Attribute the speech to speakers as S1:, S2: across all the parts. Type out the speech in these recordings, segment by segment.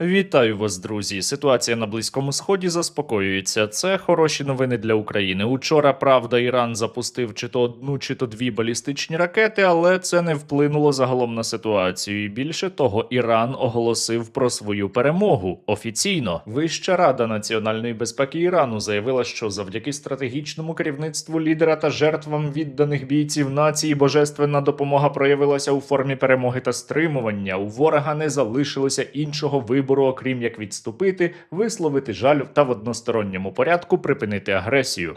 S1: Вітаю вас, друзі. Ситуація на Близькому Сході заспокоюється. Це хороші новини для України. Учора, правда, Іран запустив чи то одну, чи то дві балістичні ракети, але це не вплинуло загалом на ситуацію. І більше того, Іран оголосив про свою перемогу офіційно. Вища рада національної безпеки Ірану заявила, що завдяки стратегічному керівництву лідера та жертвам відданих бійців нації божественна допомога проявилася у формі перемоги та стримування. У ворога не залишилося іншого вибору, окрім як відступити, висловити жаль та в односторонньому порядку припинити агресію.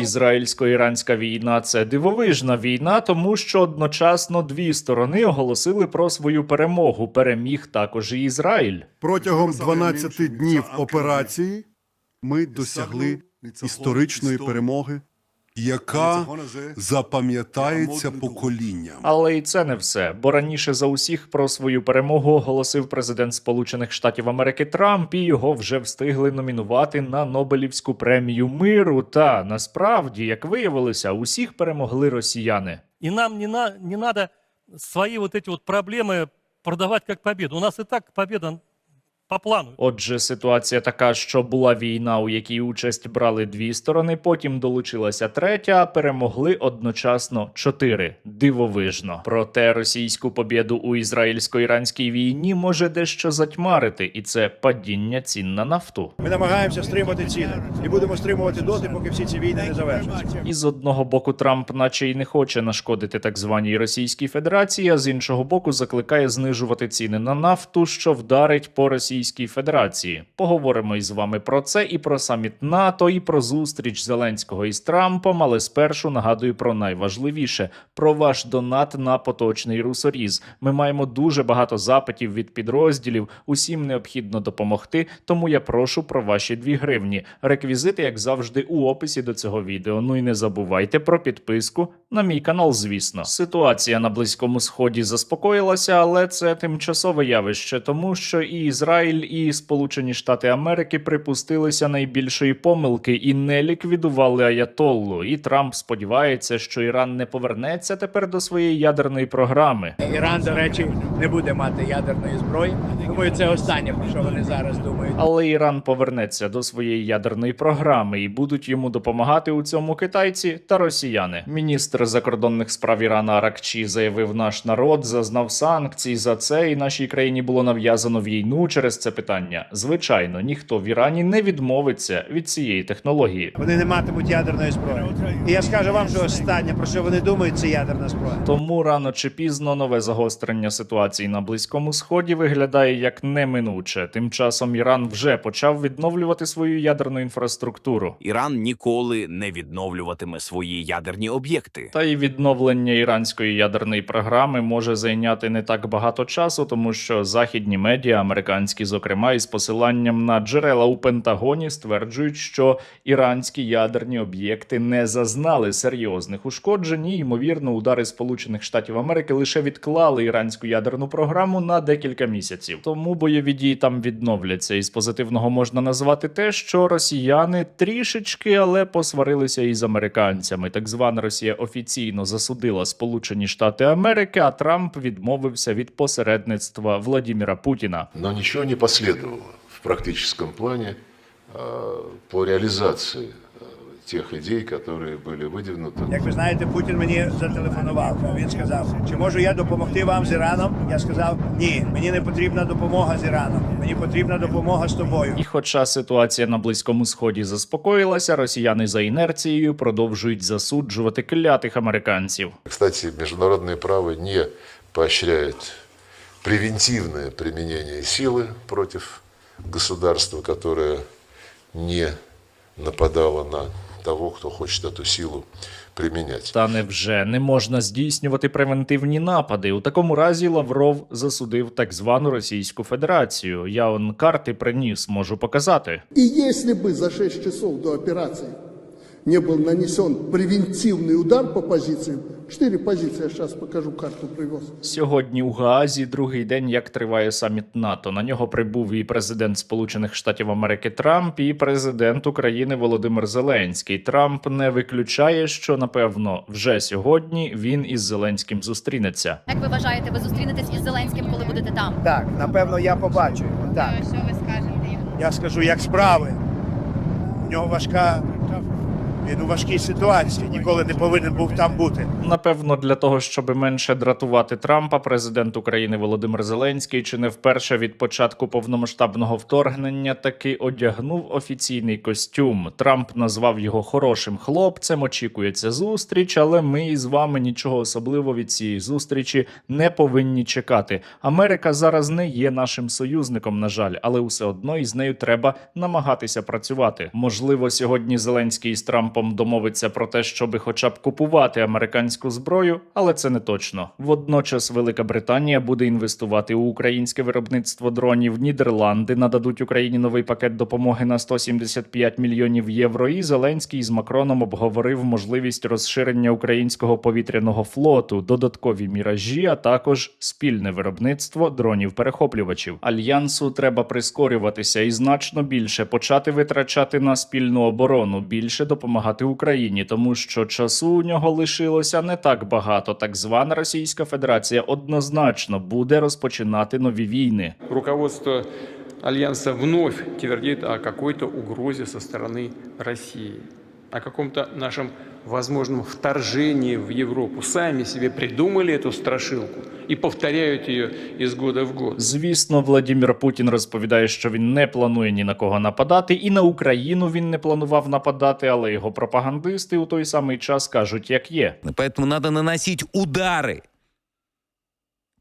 S1: Ізраїльсько-іранська війна це дивовижна війна, тому що одночасно дві сторони оголосили про свою перемогу. Переміг також і Ізраїль.
S2: Протягом 12 днів операції ми досягли історичної перемоги.
S3: Яка запам'ятається поколінням.
S1: Але і це не все, бо раніше за усіх про свою перемогу оголосив президент Сполучених Штатів Америки Трамп, і його вже встигли номінувати на Нобелівську премію миру. Та насправді, як виявилося, усіх перемогли росіяни.
S4: И нам не, на, не надо свои вот эти вот проблемы продавать как победу. У нас и так победа по плану.
S1: Отже, ситуація така, що була війна, у якій участь брали дві сторони, потім долучилася третя, а перемогли одночасно чотири. Дивовижно. Проте російську побєду у ізраїльсько-іранській війні може дещо затьмарити, і це падіння цін на нафту.
S5: Ми намагаємося стримати ціни і будемо стримувати доти, поки всі ці війни не завершаться.
S1: І з одного боку Трамп, наче й не хоче нашкодити так званій Російській Федерації, а з іншого боку, закликає знижувати ціни на нафту, що вдарить по Російській Федерації. Поговоримо із вами про це і про саміт НАТО, і про зустріч Зеленського із Трампом. Але спершу нагадую про найважливіше: про ваш донат на поточний русоріз. Ми маємо дуже багато запитів від підрозділів. Усім необхідно допомогти. Тому я прошу про ваші 2 гривні. Реквізити, як завжди, у описі до цього відео. Ну і не забувайте про підписку на мій канал. Звісно, ситуація на близькому сході заспокоїлася, але це тимчасове явище, тому що і Ізраїль, і Сполучені Штати Америки припустилися найбільшої помилки і не ліквідували Аятоллу. І Трамп сподівається, що Іран не повернеться тепер до своєї ядерної програми.
S5: Іран, до речі, не буде мати ядерної зброї. Думаю, це останнє, про що вони зараз думають.
S1: Але Іран повернеться до своєї ядерної програми і будуть йому допомагати у цьому китайці та росіяни. Міністр закордонних справ Ірана Аракчі заявив, наш народ зазнав санкцій за це, і нашій країні було нав'язано війну через це питання. Звичайно, ніхто в Ірані не відмовиться від цієї технології.
S5: Вони не матимуть ядерної зброї. І я скажу вам, що останнє, про що вони думають, це ядерна зброя.
S1: Тому рано чи пізно нове загострення ситуації на близькому сході виглядає як неминуче. Тим часом Іран вже почав відновлювати свою ядерну інфраструктуру.
S6: Іран ніколи не відновлюватиме свої ядерні об'єкти.
S1: Та й відновлення іранської ядерної програми може зайняти не так багато часу, тому що західні медіа, американські, зокрема, із посиланням на джерела у Пентагоні, стверджують, що іранські ядерні об'єкти не зазнали серйозних ушкоджень. І, ймовірно, удари Сполучених Штатів Америки лише відклали іранську ядерну програму на декілька місяців. Тому бойові дії там відновляться. Із позитивного можна назвати те, що росіяни трішечки, але посварилися із американцями. Так звана Росія офіційно засудила Сполучені Штати Америки, а Трамп відмовився від посередництва Владіміра Путіна.
S7: Но ничего не последовало в практическом плане э, по реализации э, тех идей, которые были выдвинуты.
S5: Як ви знаєте, Путін мені зателефонував. Він сказав, чи можу я допомогти вам з Іраном? Я сказав, ні, мені не потрібна допомога з Іраном. Мені потрібна допомога з тобою.
S1: І хоча ситуація на близькому сході заспокоїлася, росіяни за інерцією продовжують засуджувати клятих американців.
S7: Кстати, международное право не поощряет превентивное применение силы против государства, которое не нападало на того, кто хочет эту силу применять.
S1: Та невже не можна здійснювати превентивні напади? У такому разі Лавров засудив так звану Російську Федерацію. Я он карти приніс, можу показати.
S8: И если бы за 6 часов до операции не был нанесен превентивный удар по позициям, позиции, я сейчас покажу, карту привез.
S1: Сьогодні у Гаазі другий день, як триває саміт НАТО. На нього прибув і президент Сполучених Штатів Америки Трамп, і президент України Володимир Зеленський. Трамп не виключає, що напевно вже сьогодні він із Зеленським зустрінеться.
S9: Як ви вважаєте, ви зустрінетесь із Зеленським, коли будете там?
S5: Так, напевно, я побачу. Так.
S9: Що ви скажете?
S5: Я скажу, як справи. У нього важка. Він у важкій ситуації. Ніколи не повинен був там бути.
S1: Напевно, для того, щоб менше дратувати Трампа, президент України Володимир Зеленський чи не вперше від початку повномасштабного вторгнення таки одягнув офіційний костюм. Трамп назвав його хорошим хлопцем. Очікується зустріч, але ми із вами нічого особливого від цієї зустрічі не повинні чекати. Америка зараз не є нашим союзником, на жаль, але все одно із нею треба намагатися працювати. Можливо, сьогодні Зеленський з Трампом домовиться про те, щоби хоча б купувати американську зброю, але це не точно. Водночас Велика Британія буде інвестувати у українське виробництво дронів. Нідерланди нададуть Україні новий пакет допомоги на 175 мільйонів євро. І Зеленський з Макроном обговорив можливість розширення українського повітряного флоту, додаткові міражі, а також спільне виробництво дронів-перехоплювачів. Альянсу треба прискорюватися і значно більше почати витрачати на спільну оборону, більше допомагати Україні, тому що часу у нього лишилося не так багато. Так звана Російська Федерація однозначно буде розпочинати нові війни.
S10: руководство Альянса вновь твердить о какой-то угрозі со стороны России, о каком-то нашем возможном вторжении в Европу. Сами себе придумали эту страшилку и повторяют ее из года в год.
S1: Звісно, Владімір Путін розповідає, що він не планує ні на кого нападати, і на Україну він не планував нападати, але його пропагандисти у той самий час кажуть, як є.
S11: Поэтому надо наносить удары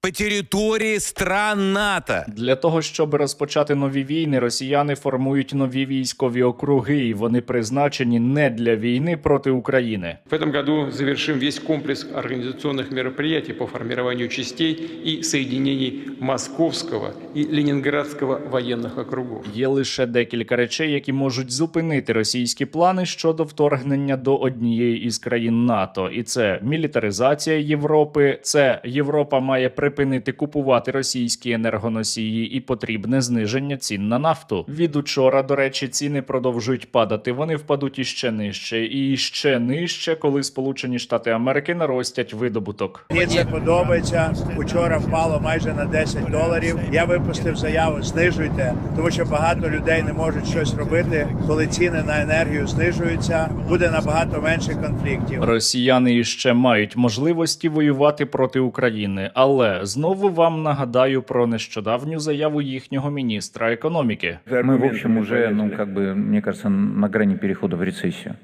S11: по территории стран НАТО.
S1: Для того, щоб розпочати нові війни, росіяни формують нові військові округи, і вони призначені не для війни проти України.
S10: В этом году завершим весь комплекс организационных мероприятий по формированию частей и соединений Московского и Ленинградского военных округов.
S1: Є лише декілька речей, які можуть зупинити російські плани щодо вторгнення до однієї із країн НАТО, і це мілітаризація Європи. Це Європа має припинити купувати російські енергоносії і потрібне зниження цін на нафту. Від учора, до речі, ціни продовжують падати. Вони впадуть іще нижче, і ще нижче, коли Сполучені Штати Америки наростять видобуток.
S5: Мені це подобається. Учора впало майже на 10 доларів. Я випустив заяву, знижуйте, тому що багато людей не можуть щось робити. Коли ціни на енергію знижуються, буде набагато менше конфліктів.
S1: Росіяни іще мають можливості воювати проти України, але знову вам нагадаю про нещодавню заяву їхнього міністра економіки.
S12: Ми, в общем, уже, ну, как бы, мне кажется, на грани перехода в рецессию.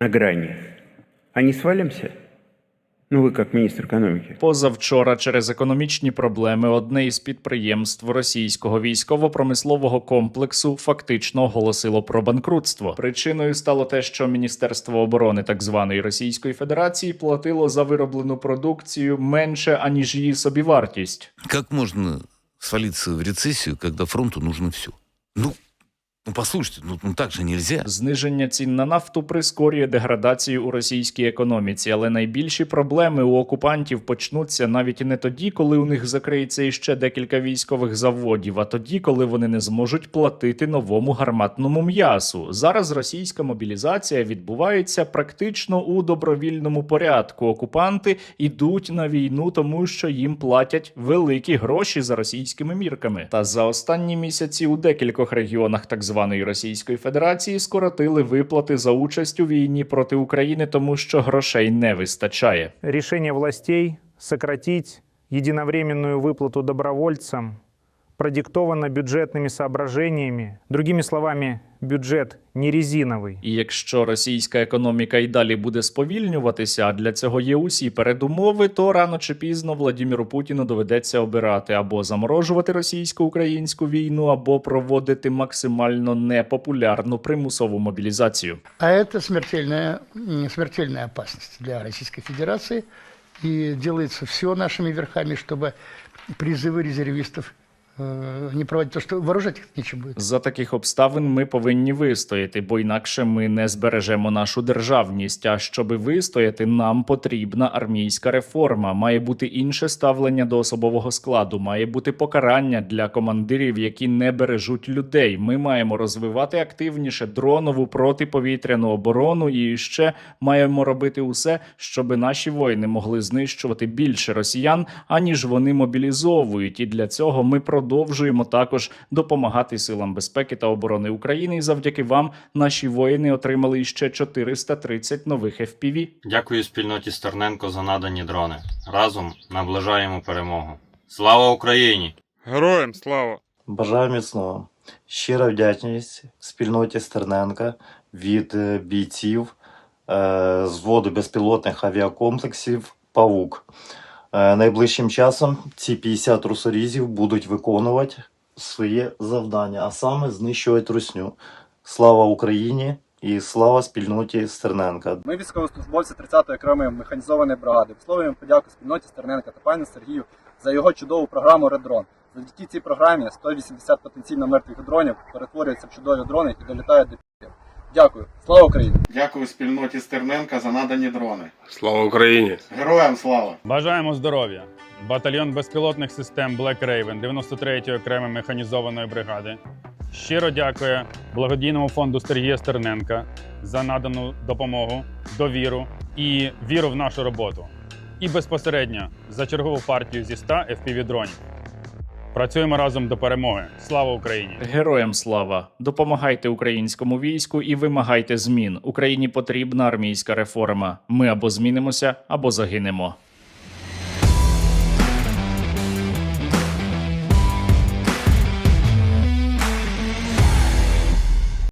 S13: На грани. А не свалимся? Ну, вы как министр экономики.
S1: Позавчора, через економічні проблеми, одне із підприємств російського військово-промислового комплексу фактично оголосило про банкрутство. Причиною стало те, що Міністерство оборони так званої Російської Федерації платило за вироблену продукцію менше аніж її собівартість.
S11: Как можно свалиться в рецессию, когда фронту нужно все? Ну, ну послушайте, ну, ну так же нельзя.
S1: Зниження цін на нафту прискорює деградацію у російській економіці, але найбільші проблеми у окупантів почнуться навіть не тоді, коли у них закриється іще декілька військових заводів, а тоді, коли вони не зможуть платити новому гарматному м'ясу. Зараз російська мобілізація відбувається практично у добровільному порядку. Окупанти йдуть на війну, тому що їм платять великі гроші за російськими мірками. Та за останні місяці у декількох регіонах так званої Російської Федерації скоротили виплати за участь у війні проти України, тому що грошей не вистачає.
S12: Рішення властей сократить єдиновременну виплату добровольцам продиктовано бюджетными соображениями. Другими словами, бюджет не резиновый.
S1: І якщо російська економіка і далі буде сповільнюватися, а для цього є усі передумови, то рано чи пізно Владіміру Путіну доведеться обирати або заморожувати російсько-українську війну, або проводити максимально непопулярну примусову мобілізацію.
S8: А это смертельная, м, смертельная опасность для Российской Федерации. И делается все нашими верхами, чтобы призывы резервистов
S14: э, не проводить, то что вооружать нечем будет.
S1: За таких обставин ми повинні вистояти, бо інакше ми не збережемо нашу державність. А щоби вистояти, нам потрібна армійська реформа. Має бути інше ставлення до особового складу, має бути покарання для командирів, які не бережуть людей. Ми маємо розвивати активніше дронову протиповітряну оборону і ще маємо робити усе, щоб наші воїни могли знищувати більше росіян, аніж вони мобілізовують. І для цього ми продовжуємо також допомагати силам безпеки та оборони України. І завдяки вам наші воїни отримали ще 430 нових FPV.
S15: Дякую спільноті Стерненко за надані дрони. Разом наближаємо перемогу. Слава Україні!
S10: Героям слава!
S16: Бажаю міцного. Щира вдячність спільноті Стерненка від е, бійців е, зводу безпілотних авіакомплексів Павук. Е, найближчим часом ці 50 русорізів будуть виконувати своє завдання, а саме знищувати русню. Слава Україні і слава спільноті Стерненка.
S17: Ми військовослужбовці 30-ї окремої механізованої бригади. Висловлюємо подяку спільноті Стерненка та пану Сергію за його чудову програму Редрон. Завдяки цій програмі 180 потенційно мертвих дронів перетворюються в чудові дрони і долітають до пів. Дякую. Слава Україні!
S18: Дякую спільноті Стерненка за надані дрони.
S10: Слава Україні!
S18: Героям слава!
S19: Бажаємо здоров'я! Батальйон безпілотних систем Black Raven 93-ї окремої механізованої бригади. Щиро дякує благодійному фонду Сергія Стерненка за надану допомогу, довіру і віру в нашу роботу. І безпосередньо за чергову партію зі 100 FPV дронів. Працюємо разом до перемоги. Слава Україні!
S1: Героям слава! Допомагайте українському війську і вимагайте змін. Україні потрібна армійська реформа. Ми або змінимося, або загинемо.